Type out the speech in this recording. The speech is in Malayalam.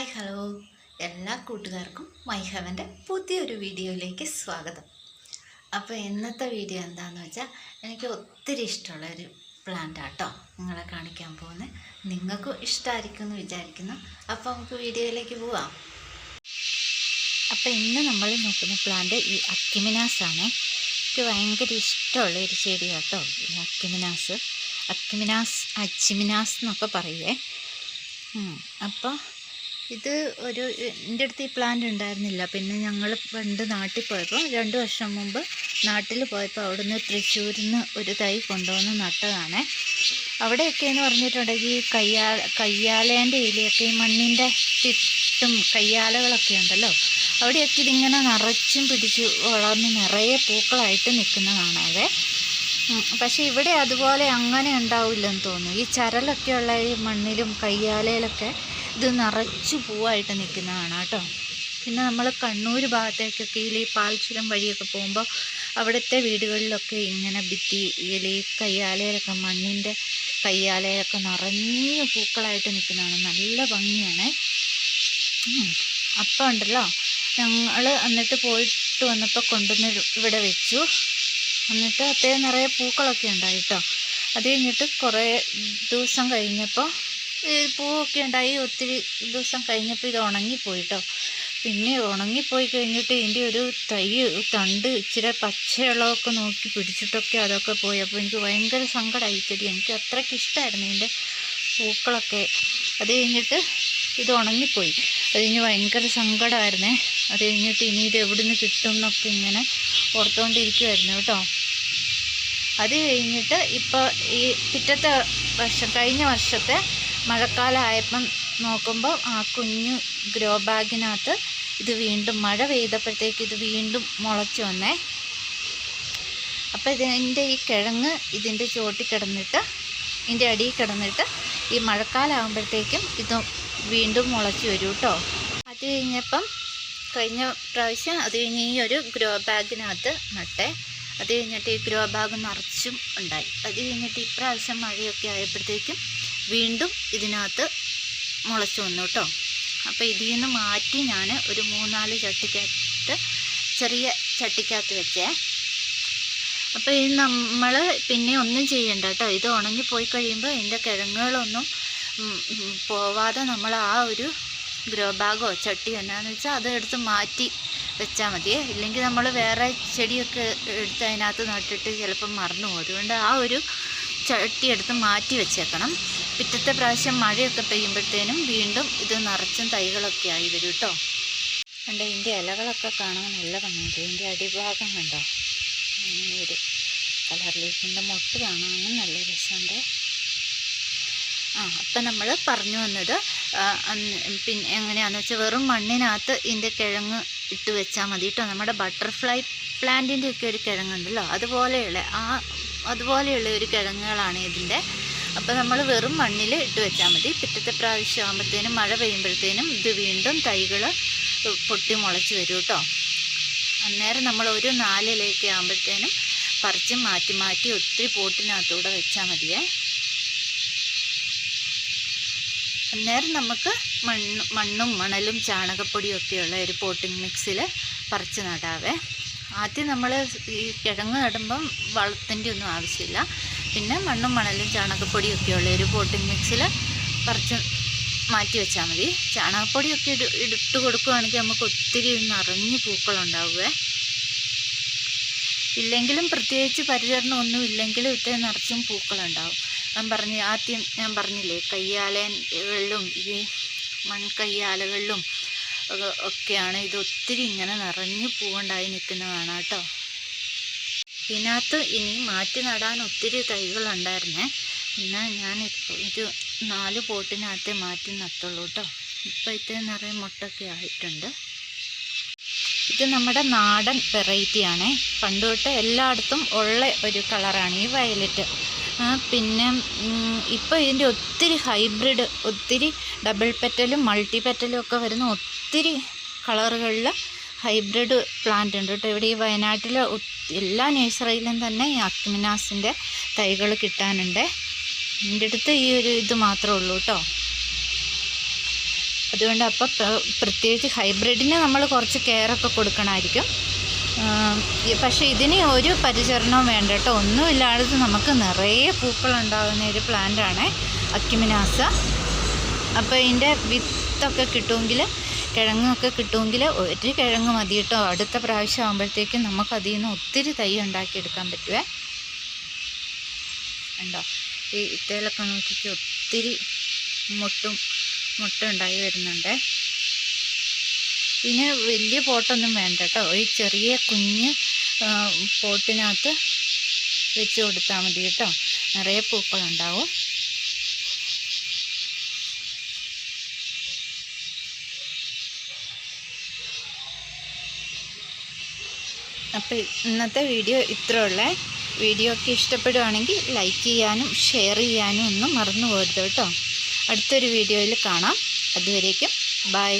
Hi hello. എല്ലാ കൂട്ടുകാർക്കും മൈ ഹവന്റെ പുതിയൊരു വീഡിയോയിലേക്ക് സ്വാഗതം. അപ്പോൾ ഇന്നത്തെ വീഡിയോ എന്താണെന്ന് വെച്ചാൽ എനിക്ക് ഒത്തിരി ഇഷ്ടമുള്ള ഒരു പ്ലാന്റ് ആട്ടോ നിങ്ങളെ കാണിക്കാൻ പോകുന്നത്. നിങ്ങൾക്കും ഇഷ്ടമായിരിക്കും എന്ന് വിചാരിക്കുന്നു. അപ്പോൾ നമുക്ക് വീഡിയോയിലേക്ക് പോവാം. അപ്പോൾ ഇന്ന് നമ്മൾ നോക്കുന്ന പ്ലാന്റ് ഈ അക്കിമിനാസ് ആണ്. എനിക്ക് ഭയങ്കര ഇഷ്ടമുള്ള ഒരു ചെടി കേട്ടോ ഈ അക്കിമിനാസ്. അക്കിമിനാസ് അച്ചിമിനാസ് എന്നൊക്കെ പറയുവേ അപ്പോൾ ഇത് ഒരു എന്റെ അടുത്ത് ഈ പ്ലാന്റ് ഉണ്ടായിരുന്നില്ല. പിന്നെ ഞങ്ങൾ പണ്ട് നാട്ടിൽ പോയപ്പോൾ രണ്ട് വർഷം മുമ്പ് നാട്ടിൽ പോയപ്പോൾ അവിടുന്ന് തൃശ്ശൂരിൽ നിന്ന് ഒരു തൈ കൊണ്ടുവന്ന് നട്ടതാണേ. അവിടെയൊക്കെ എന്ന് പറഞ്ഞിട്ടുണ്ടെങ്കിൽ കയ്യാ കയ്യാലേന്റെ ഇലയൊക്കെ ഈ മണ്ണിന്റെ ചുറ്റും കയ്യാലകളൊക്കെ ഉണ്ടല്ലോ. അവിടെയൊക്കെ ഇതിങ്ങനെ നിറച്ചും പിടിച്ച് വളർന്ന് നിറയെ പൂക്കളായിട്ട് നിൽക്കുന്നതാണ് അതെ. പക്ഷേ ഇവിടെ അതുപോലെ അങ്ങനെ ഉണ്ടാവില്ലെന്ന് തോന്നുന്നു. ഈ ചരലൊക്കെയുള്ള ഈ മണ്ണിലും കയ്യാലയിലൊക്കെ ഇത് നിറച്ചു പൂവായിട്ട് നിൽക്കുന്നതാണ് കേട്ടോ പിന്നെ നമ്മൾ കണ്ണൂർ ഭാഗത്തേക്കൊക്കെ ഈ പാൽച്ചുരം വഴിയൊക്കെ പോകുമ്പോൾ അവിടുത്തെ വീടുകളിലൊക്കെ ഇങ്ങനെ ഭിത്തി ഈ കയ്യാലയിലൊക്കെ മണ്ണിന്റെ കയ്യാലയിലൊക്കെ നിറഞ്ഞു പൂക്കളായിട്ട് നിൽക്കുന്നതാണ്. നല്ല ഭംഗിയാണ്. അപ്പം ഉണ്ടല്ലോ ഞങ്ങൾ എന്നിട്ട് പോയിട്ട് വന്നപ്പോൾ കൊണ്ടുവന്ന് ഇവിടെ വെച്ചു. എന്നിട്ട് അത്യാവശ്യം നിറയെ പൂക്കളൊക്കെ ഉണ്ടായിട്ടോ. അത് കഴിഞ്ഞിട്ട് കുറേ ദിവസം കഴിഞ്ഞപ്പോൾ പൂവൊക്കെ ഉണ്ടായി ഒത്തിരി ദിവസം കഴിഞ്ഞപ്പോൾ ഇത് ഉണങ്ങിപ്പോയി കേട്ടോ പിന്നെ ഉണങ്ങിപ്പോയി കഴിഞ്ഞിട്ട് ഇതിന്റെ ഒരു തൈ തണ്ട് ഇച്ചിരി പച്ചയുള്ളതൊക്കെ നോക്കി പിടിച്ചിട്ടൊക്കെ അതൊക്കെ പോയി അപ്പോൾ എനിക്ക് ഭയങ്കര സങ്കടമായി ചെടി എനിക്ക് അത്രയ്ക്ക് ഇഷ്ടമായിരുന്നു ഇതിന്റെ പൂക്കളൊക്കെ. അത് കഴിഞ്ഞിട്ട് ഇത് ഉണങ്ങിപ്പോയി. അത് കഴിഞ്ഞ് ഭയങ്കര സങ്കടമായിരുന്നേ. അത് കഴിഞ്ഞിട്ട് ഇനി ഇത് എവിടുന്ന് കിട്ടും എന്നൊക്കെ ഇങ്ങനെ ഓർത്തുകൊണ്ടിരിക്കുമായിരുന്നു കേട്ടോ. അത് കഴിഞ്ഞിട്ട് ഇപ്പോൾ ഈ പിറ്റത്തെ വർഷം കഴിഞ്ഞ വർഷത്തെ മഴക്കാലം ആയപ്പം നോക്കുമ്പോൾ ആ കുഞ്ഞു ഗ്രോ ബാഗിനകത്ത് ഇത് വീണ്ടും മഴ പെയ്തപ്പോഴത്തേക്ക് ഇത് വീണ്ടും മുളച്ച് വന്നേ. അപ്പോൾ ഇതിന്റെ ഈ കിഴങ്ങ് ഇതിന്റെ ചുവട്ടിൽ കിടന്നിട്ട് ഇതിന്റെ അടിയിൽ കിടന്നിട്ട് ഈ മഴക്കാലം ആകുമ്പോഴത്തേക്കും ഇത് വീണ്ടും മുളച്ച് വരും കേട്ടോ. അത് കഴിഞ്ഞപ്പം കഴിഞ്ഞ പ്രാവശ്യം അത് കഴിഞ്ഞ് ഈ ഒരു ഗ്രോ ബാഗിനകത്ത് നട്ടേ. അത് കഴിഞ്ഞിട്ട് ഈ ഗ്രോ ബാഗ് നിറച്ചും ഉണ്ടായി. അത് കഴിഞ്ഞിട്ട് ഇപ്രാവശ്യം മഴയൊക്കെ ആയപ്പോഴത്തേക്കും വീണ്ടും ഇതിനകത്ത് മുളച്ചു വന്നു കേട്ടോ. അപ്പോൾ ഇതിൽ നിന്ന് മാറ്റി ഞാൻ ഒരു മൂന്നാൽ ചട്ടിക്കകത്ത് ചെറിയ ചട്ടിക്കകത്ത് വെച്ചേ. അപ്പോൾ ഇത് നമ്മൾ പിന്നെ ഒന്നും ചെയ്യണ്ട കേട്ടോ. ഇത് ഉണങ്ങി പോയി കഴിയുമ്പോൾ ഇതിന്റെ കിഴങ്ങുകളൊന്നും പോവാതെ നമ്മൾ ആ ഒരു ഗ്രോ ബാഗോ ചട്ടിയോ എന്നാന്ന് വെച്ചാൽ അത് എടുത്ത് മാറ്റി വെച്ചാൽ മതിയേ. ഇല്ലെങ്കിൽ നമ്മൾ വേറെ ചെടിയൊക്കെ എടുത്ത് അതിനകത്ത് നട്ടിട്ട് ചിലപ്പം മറന്നു പോകും. അതുകൊണ്ട് ആ ഒരു ചട്ടി എടുത്ത് മാറ്റി വെച്ചേക്കണം. പിറ്റത്തെ പ്രാവശ്യം മഴയൊക്കെ പെയ്യുമ്പോഴത്തേനും വീണ്ടും ഇത് നിറച്ചും തൈകളൊക്കെ ആയി വരും കേട്ടോ. കണ്ട ഇതിന്റെ ഇലകളൊക്കെ കാണാൻ നല്ല ഭംഗിയുണ്ട്. ഇതിന്റെ അടിഭാഗം കണ്ടോ? അങ്ങനെ ഒരു കളറിലേക്ക് ഇതിന്റെ മൊട്ട് കാണാനും നല്ല രസമുണ്ട്. ആ അപ്പം നമ്മൾ പറഞ്ഞു വന്നത് പിന്നെ എങ്ങനെയാണെന്ന് വെച്ചാൽ വെറും മണ്ണിനകത്ത് ഇതിന്റെ കിഴങ്ങ് ഇട്ട് വെച്ചാൽ മതി കേട്ടോ. നമ്മുടെ ബട്ടർഫ്ലൈ പ്ലാന്റിന്റെ ഒക്കെ ഒരു കിഴങ്ങുണ്ടല്ലോ അതുപോലെയുള്ള ആ അതുപോലെയുള്ള ഒരു കിഴങ്ങുകളാണ് ഇതിന്റെ. അപ്പോൾ നമ്മൾ വെറും മണ്ണിൽ ഇട്ട് വെച്ചാൽ മതി. പിറ്റത്തെ പ്രാവശ്യം ആകുമ്പോഴത്തേനും മഴ പെയ്യുമ്പോഴത്തേനും ഇത് വീണ്ടും തൈകൾ പൊട്ടി മുളച്ച് വരും കേട്ടോ. അന്നേരം നമ്മൾ ഒരു നാലിലേക്ക് ആകുമ്പോഴത്തേനും പറിച്ച് മാറ്റി മാറ്റി ഒത്തിരി പോട്ടിനകത്തൂടെ വെച്ചാൽ മതിയേ. അന്നേരം നമുക്ക് മണ്ണ് മണ്ണും മണലും ചാണകപ്പൊടിയും ഒക്കെയുള്ള ഒരു പോട്ടിംഗ് മിക്സിൽ പറിച്ച് നടാവേ. ആദ്യം നമ്മൾ ഈ കിഴങ്ങ് നടുമ്പം വളത്തിന്റെ ഒന്നും ആവശ്യമില്ല. പിന്നെ മണ്ണും മണലും ചാണകപ്പൊടിയൊക്കെ ഉള്ള ഒരു പോട്ടിംഗ് മിക്സിൽ കുറച്ച് മാറ്റി വെച്ചാൽ മതി. ചാണകപ്പൊടിയൊക്കെ ഇട ഇട്ട് കൊടുക്കുകയാണെങ്കിൽ നമുക്ക് ഒത്തിരി നിറഞ്ഞ് പൂക്കളുണ്ടാവുമേ ഇല്ലെങ്കിലും പ്രത്യേകിച്ച് പരിചരണം ഒന്നും ഇല്ലെങ്കിലും ഇത്ര നിറച്ചും പൂക്കളുണ്ടാവും. ഞാൻ പറഞ്ഞു ആദ്യം ഞാൻ പറഞ്ഞില്ലേ കയ്യാലകളിലും ഈ മൺകയ്യാലകളിലും ഒക്കെയാണ്. ഇത് ഒത്തിരി ഇങ്ങനെ നിറഞ്ഞു പൂവുണ്ടായി നിൽക്കുന്നതാണ് കേട്ടോ. ഇതിനകത്ത് ഇനി മാറ്റി നടാൻ ഒത്തിരി തൈകളുണ്ടായിരുന്നേ. പിന്നെ ഞാൻ ഇത് നാല് പോട്ടിനകത്തേ മാറ്റി നട്ടുള്ളൂ കേട്ടോ. ഇപ്പം ഇത്രയും നിറയെ മുട്ടൊക്കെ ആയിട്ടുണ്ട്. ഇത് നമ്മുടെ നാടൻ വെറൈറ്റി ആണേ. പണ്ട് തൊട്ട് എല്ലായിടത്തും ഉള്ള ഒരു കളറാണ് ഈ വയലറ്റ്. പിന്നെ ഇപ്പോൾ ഇതിന്റെ ഒത്തിരി ഹൈബ്രിഡ് ഒത്തിരി ഡബിൾ പെറ്റലും മൾട്ടി പെറ്റലും ഒക്കെ വരുന്ന ഒത്തിരി കളറുകളിൽ ഹൈബ്രിഡ് പ്ലാന്റ് ഉണ്ട് കേട്ടോ. ഇവിടെ ഈ വയനാട്ടിൽ എല്ലാ നഴ്സറിയിലും തന്നെ ഈ അക്മിനാസിന്റെ തൈകൾ കിട്ടാനുണ്ട്. എന്റെ അടുത്ത് ഈ ഒരു ഇത് മാത്രമേ ഉള്ളൂ കേട്ടോ. അതുകൊണ്ട് അപ്പോൾ പ്രത്യേകിച്ച് ഹൈബ്രിഡിന് നമ്മൾ കുറച്ച് കെയറൊക്കെ കൊടുക്കണമായിരിക്കും. പക്ഷേ ഇതിന് ഒരു പരിചരണവും വേണ്ട കേട്ടോ. ഒന്നുമില്ലാതെ നമുക്ക് നിറയെ പൂക്കളുണ്ടാകുന്ന ഒരു പ്ലാന്റാണ് അക്യുമിനാസ അപ്പോൾ ഇതിന്റെ വിത്തൊക്കെ കിട്ടുമെങ്കിൽ കിഴങ്ങൊക്കെ കിട്ടുമെങ്കിൽ ഒരു കിഴങ്ങ് മതി കേട്ടോ. അടുത്ത പ്രാവശ്യം ആകുമ്പോഴത്തേക്കും നമുക്ക് അതിൽ നിന്ന് ഒത്തിരി തൈ ഉണ്ടാക്കിയെടുക്കാൻ പറ്റുമേ ഉണ്ടോ ഈ ഇത്തയിലൊക്കെ നോക്കിക്ക് ഒത്തിരി മുട്ടും മുട്ടുണ്ടായി വരുന്നുണ്ടേ. ഇതിന് വലിയ പോട്ടൊന്നും വേണ്ട കേട്ടോ. ഈ ചെറിയ കുഞ്ഞ് പോട്ടിനകത്ത് വെച്ച് കൊടുത്താൽ മതി കേട്ടോ. നിറയെ പൂക്കളുണ്ടാവും. അപ്പോൾ ഇന്നത്തെ വീഡിയോ ഇത്ര ഉള്ളേ വീഡിയോ ഒക്കെ ഇഷ്ടപ്പെടുവാണെങ്കിൽ ലൈക്ക് ചെയ്യാനും ഷെയർ ചെയ്യാനും ഒന്നും മറന്നു പോകരുത് കേട്ടോ. അടുത്തൊരു വീഡിയോയിൽ കാണാം. അതുവരേക്കും ബൈ